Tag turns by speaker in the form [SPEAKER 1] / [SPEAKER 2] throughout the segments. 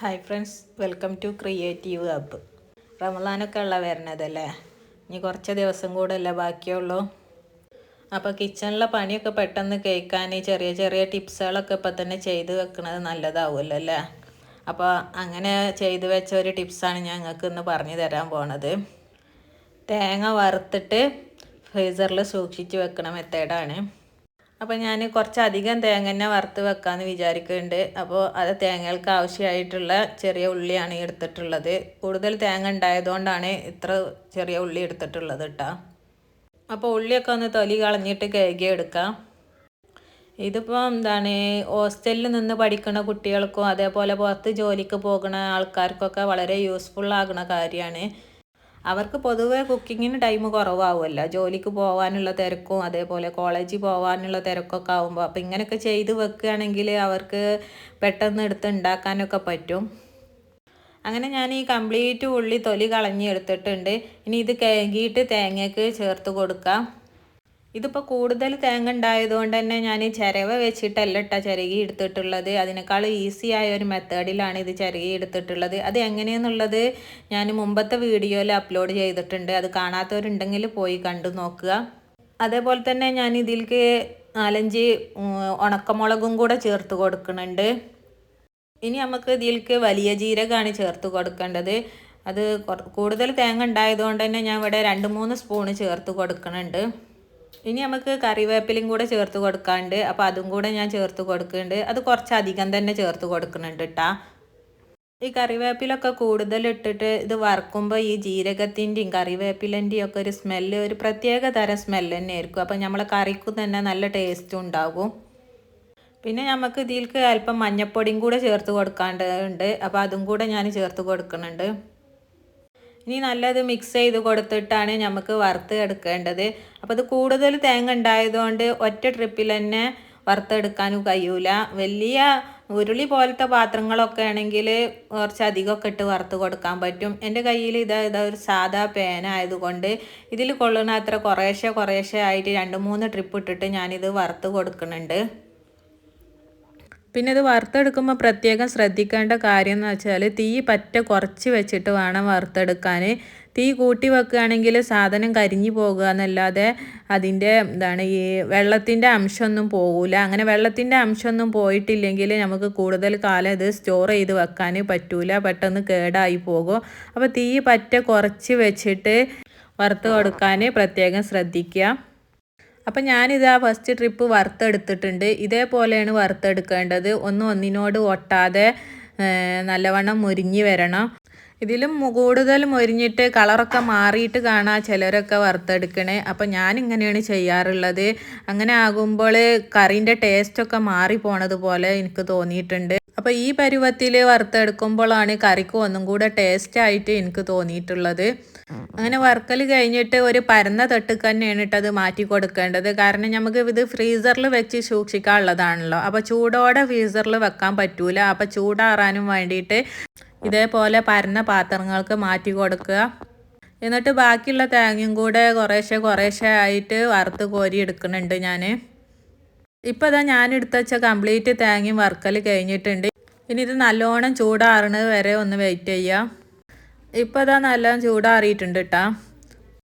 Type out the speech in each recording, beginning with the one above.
[SPEAKER 1] Hi friends welcome to creative app റമദാനൊക്കെ ഉള്ള വരണതല്ലേ? ഇനി കുറച്ച് ദിവസം കൂടെ അല്ലേ ബാക്കിയുള്ളൂ. അപ്പോൾ കിച്ചണിലെ പണിയൊക്കെ പെട്ടെന്ന് കേൾക്കാൻ ചെറിയ ചെറിയ ടിപ്സുകളൊക്കെ ഇപ്പം തന്നെ ചെയ്ത് വെക്കുന്നത് നല്ലതാവുമല്ലോ അല്ലേ അപ്പോൾ അങ്ങനെ ചെയ്ത് വെച്ച ഒരു ടിപ്സാണ് ഞാൻ നിങ്ങൾക്ക് ഇന്ന് പറഞ്ഞു തരാൻ പോണത്. തേങ്ങ വറുത്തിട്ട് ഫ്രീസറിൽ സൂക്ഷിച്ച് വെക്കണ മെത്തേഡാണ്. അപ്പോൾ ഞാൻ കുറച്ചധികം തേങ്ങ തന്നെ വറുത്ത് വെക്കാമെന്ന് വിചാരിക്കുന്നുണ്ട് അപ്പോൾ അത് തേങ്ങകൾക്ക് ആവശ്യമായിട്ടുള്ള ചെറിയ ഉള്ളിയാണ് എടുത്തിട്ടുള്ളത്. കൂടുതൽ തേങ്ങ ഉണ്ടായതുകൊണ്ടാണ് ഇത്ര ചെറിയ ഉള്ളി എടുത്തിട്ടുള്ളത് കേട്ടോ അപ്പോൾ ഉള്ളിയൊക്കെ ഒന്ന് തൊലി കളഞ്ഞിട്ട് കഴുകി എടുക്കാം. ഇതിപ്പോൾ എന്താണ് ഹോസ്റ്റലിൽ നിന്ന് പഠിക്കുന്ന കുട്ടികൾക്കും അതേപോലെ പുറത്ത് ജോലിക്ക് പോകുന്ന ആൾക്കാർക്കൊക്കെ വളരെ യൂസ്ഫുൾ ആകുന്ന കാര്യമാണ് അവർക്ക് പൊതുവേ കുക്കിങ്ങിന് ടൈം കുറവാകുമല്ലോ ജോലിക്ക് പോകാനുള്ള തിരക്കും അതേപോലെ കോളേജിൽ പോകാനുള്ള തിരക്കൊക്കെ ആകുമ്പോൾ അപ്പോൾ ഇങ്ങനെയൊക്കെ ചെയ്ത് വെക്കുകയാണെങ്കിൽ അവർക്ക് പെട്ടെന്ന് എടുത്ത് ഉണ്ടാക്കാനൊക്കെ പറ്റും. അങ്ങനെ ഞാൻ ഈ കംപ്ലീറ്റ് ഉള്ളി തൊലി കളഞ്ഞ് എടുത്തിട്ടുണ്ട്. ഇനി ഇത് കഴുകിയിട്ട് തേങ്ങയ്ക്ക് ചേർത്ത് കൊടുക്കാം. ഇതിപ്പോൾ കൂടുതൽ തേങ്ങ ഉണ്ടായതുകൊണ്ട് തന്നെ ഞാൻ ചിരവ വെച്ചിട്ടല്ല ഇട്ട ചിരകി എടുത്തിട്ടുള്ളത്. അതിനേക്കാൾ ഈസി ആയ ഒരു മെത്തേഡിലാണ് ഇത് ചിരകി എടുത്തിട്ടുള്ളത്. അത് എങ്ങനെയെന്നുള്ളത് ഞാൻ മുമ്പത്തെ വീഡിയോയിൽ അപ്ലോഡ് ചെയ്തിട്ടുണ്ട്. അത് കാണാത്തവരുണ്ടെങ്കിൽ പോയി കണ്ടു നോക്കുക. അതേപോലെ തന്നെ ഞാൻ ഇതിലേക്ക് നാലഞ്ച് ഉണക്കമുളകും കൂടെ ചേർത്ത് കൊടുക്കുന്നുണ്ട്. ഇനി നമുക്ക് ഇതിലേക്ക് വലിയ ജീരകമാണ് ചേർത്ത് കൊടുക്കേണ്ടത്. അത് കൂടുതൽ തേങ്ങ ഉണ്ടായതുകൊണ്ട് തന്നെ ഞാൻ ഇവിടെ രണ്ട് മൂന്ന് സ്പൂണ് ചേർത്ത് കൊടുക്കുന്നുണ്ട്. ഇനി നമുക്ക് കറിവേപ്പിലും കൂടെ ചേർത്ത് കൊടുക്കാണ്ട് അപ്പോൾ അതും കൂടെ ഞാൻ ചേർത്ത് കൊടുക്കുന്നുണ്ട്. അത് കുറച്ചധികം തന്നെ ചേർത്ത് കൊടുക്കുന്നുണ്ട് കേട്ടാ ഈ കറിവേപ്പിലൊക്കെ കൂടുതൽ ഇട്ടിട്ട് ഇത് വറക്കുമ്പോൾ ഈ ജീരകത്തിന്റെയും കറിവേപ്പിലന്റെയും ഒക്കെ ഒരു സ്മെല്ല് ഒരു പ്രത്യേക തരം സ്മെല്ല് തന്നെ ആയിരിക്കും. അപ്പോൾ നമ്മളെ കറിക്ക് തന്നെ നല്ല ടേസ്റ്റും ഉണ്ടാകും പിന്നെ നമുക്ക് ഇതിൽക്ക് അല്പം മഞ്ഞപ്പൊടിയും കൂടെ ചേർത്ത് കൊടുക്കാണ്ട് ഉണ്ട്. അപ്പോൾ അതും കൂടെ ഞാൻ ചേർത്ത് കൊടുക്കുന്നുണ്ട്. ഇനി നല്ലത് മിക്സ് ചെയ്ത് കൊടുത്തിട്ടാണ് നമുക്ക് വറുത്ത് എടുക്കേണ്ടത്. അപ്പോൾ ഇത് കൂടുതൽ തേങ്ങ ഉണ്ടായതുകൊണ്ട് ഒറ്റ ട്രിപ്പിൽ തന്നെ വറുത്തെടുക്കാനും കഴിയൂല. വലിയ ഉരുളി പോലത്തെ പാത്രങ്ങളൊക്കെ ആണെങ്കിൽ കുറച്ച് അധികമൊക്കെ ഇട്ട് വറുത്ത് കൊടുക്കാൻ പറ്റും. എന്റെ കയ്യിൽ ഇതാ ഇതാ ഒരു സാധാ പേന ആയതുകൊണ്ട് ഇതിൽ കൊള്ളുന്ന അത്ര കുറേശ്ശെ കുറേശ്ശെ ആയിട്ട് രണ്ട് മൂന്ന് ട്രിപ്പ് ഇട്ടിട്ട് ഞാനിത് വറുത്ത് കൊടുക്കുന്നുണ്ട്. പിന്നെ ഇത് വറുത്തെടുക്കുമ്പോൾ പ്രത്യേകം ശ്രദ്ധിക്കേണ്ട കാര്യം എന്ന് വെച്ചാൽ തീ പറ്റ കുറച്ച് വെച്ചിട്ട് വേണം വറുത്തെടുക്കാൻ തീ കൂട്ടി വെക്കുകയാണെങ്കിൽ സാധനം കരിഞ്ഞു പോകുക എന്നല്ലാതെ അതിന്റെ എന്താണ് ഈ വെള്ളത്തിന്റെ അംശമൊന്നും പോകില്ല അങ്ങനെ വെള്ളത്തിന്റെ അംശമൊന്നും പോയിട്ടില്ലെങ്കിൽ നമുക്ക് കൂടുതൽ കാലം ഇത് സ്റ്റോർ ചെയ്ത് വെക്കാൻ പറ്റൂല. പെട്ടെന്ന് കേടായി പോകും. അപ്പോൾ തീ പറ്റ കുറച്ച് വെച്ചിട്ട് വറുത്ത് കൊടുക്കാൻ പ്രത്യേകം ശ്രദ്ധിക്കുക അപ്പം ഞാനിത് ആ ഫസ്റ്റ് ട്രിപ്പ് വറുത്തെടുത്തിട്ടുണ്ട്. ഇതേപോലെയാണ് വറുത്തെടുക്കേണ്ടത്. ഒന്നും ഒന്നിനോട് ഒട്ടാതെ നല്ലവണ്ണം മുരിഞ്ഞ് വരണം. ഇതിലും കൂടുതൽ മുരിഞ്ഞിട്ട് കളറൊക്കെ മാറിയിട്ട് കാണാം ചിലരൊക്കെ വറുത്തെടുക്കണേ. അപ്പം ഞാനിങ്ങനെയാണ് ചെയ്യാറുള്ളത്. അങ്ങനെ ആകുമ്പോൾ കറീന്റെ ടേസ്റ്റൊക്കെ മാറി പോണത് പോലെ എനിക്ക് തോന്നിയിട്ടുണ്ട്. അപ്പോൾ ഈ പരുവത്തിൽ വറുത്തെടുക്കുമ്പോഴാണ് കറിക്ക് ഒന്നും കൂടെ ടേസ്റ്റായിട്ട് എനിക്ക് തോന്നിയിട്ടുള്ളത്. അങ്ങനെ വറുക്കൽ കഴിഞ്ഞിട്ട് ഒരു പരന്ന തട്ടുക്ക് തന്നെയാണ് ഇട്ടത് മാറ്റി കൊടുക്കേണ്ടത്. കാരണം നമുക്ക് ഇത് ഫ്രീസറിൽ വെച്ച് സൂക്ഷിക്കാനുള്ളതാണല്ലോ. അപ്പോൾ ചൂടോടെ ഫ്രീസറിൽ വെക്കാൻ പറ്റൂല. അപ്പോൾ ചൂടാറാനും വേണ്ടിയിട്ട് ഇതേപോലെ പരന്ന പാത്രങ്ങൾക്ക് മാറ്റി കൊടുക്കുക. എന്നിട്ട് ബാക്കിയുള്ള തേങ്ങയും കൂടെ കുറേശ്ശെ കുറേശ്ശെ ആയിട്ട് വറുത്ത് കോരി എടുക്കുന്നുണ്ട് ഞാൻ ഇപ്പോൾ ഇതാ ഞാൻ എടുത്ത് വെച്ച കംപ്ലീറ്റ് തേങ്ങയും വറുക്കൽ കഴിഞ്ഞിട്ടുണ്ട്. ഇനി ഇത് നല്ലോണം ചൂടാറുന്നത് വരെ ഒന്ന് വെയിറ്റ് ചെയ്യാം ഇപ്പോൾ ഇതാ നല്ല ചൂടാറിയിട്ടുണ്ട് കേട്ടോ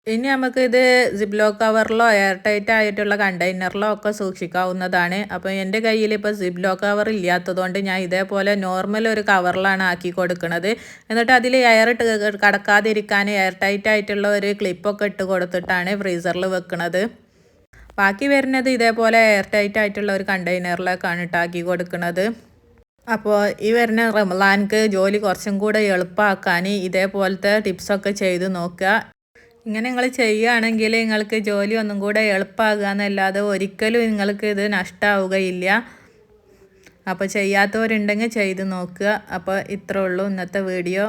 [SPEAKER 1] ഇനി നമുക്ക് ഇത് സിബ്ലോ കവറിലോ എയർ ടൈറ്റ് ആയിട്ടുള്ള കണ്ടെയ്നറിലോ ഒക്കെ സൂക്ഷിക്കാവുന്നതാണ്. അപ്പോൾ എന്റെ കയ്യിൽ ഇപ്പോൾ സിബ്ലോ കവർ ഇല്ലാത്തതുകൊണ്ട് ഞാൻ ഇതേപോലെ നോർമൽ ഒരു കവറിലാണ് ആക്കി കൊടുക്കുന്നത് എന്നിട്ട് അതിൽ എയർ കടക്കാതിരിക്കാൻ എയർ ടൈറ്റ് ആയിട്ടുള്ള ഒരു ക്ലിപ്പൊക്കെ ഇട്ട് കൊടുത്തിട്ടാണ് ഫ്രീസറിൽ വെക്കുന്നത് ബാക്കി വരുന്നത് ഇതേപോലെ എയർ ടൈറ്റ് ആയിട്ടുള്ള ഒരു കണ്ടെയ്നറിലേക്കാണ് ഇട്ടാക്കി കൊടുക്കുന്നത് അപ്പോൾ ഈ വരുന്ന റമലാൻക്ക് ജോലി കുറച്ചും കൂടെ എളുപ്പമാക്കാൻ ഇതേപോലത്തെ ടിപ്സൊക്കെ ചെയ്ത് നോക്കുക. ഇങ്ങനെ നിങ്ങൾ ചെയ്യുകയാണെങ്കിൽ നിങ്ങൾക്ക് ജോലി ഒന്നും കൂടെ എളുപ്പമാകുക എന്നല്ലാതെ ഒരിക്കലും നിങ്ങൾക്ക് ഇത് നഷ്ടമാവുകയില്ല അപ്പോൾ ചെയ്യാത്തവരുണ്ടെങ്കിൽ ചെയ്ത് നോക്കുക. അപ്പോൾ ഇത്രേ ഉള്ളൂ ഇന്നത്തെ വീഡിയോ.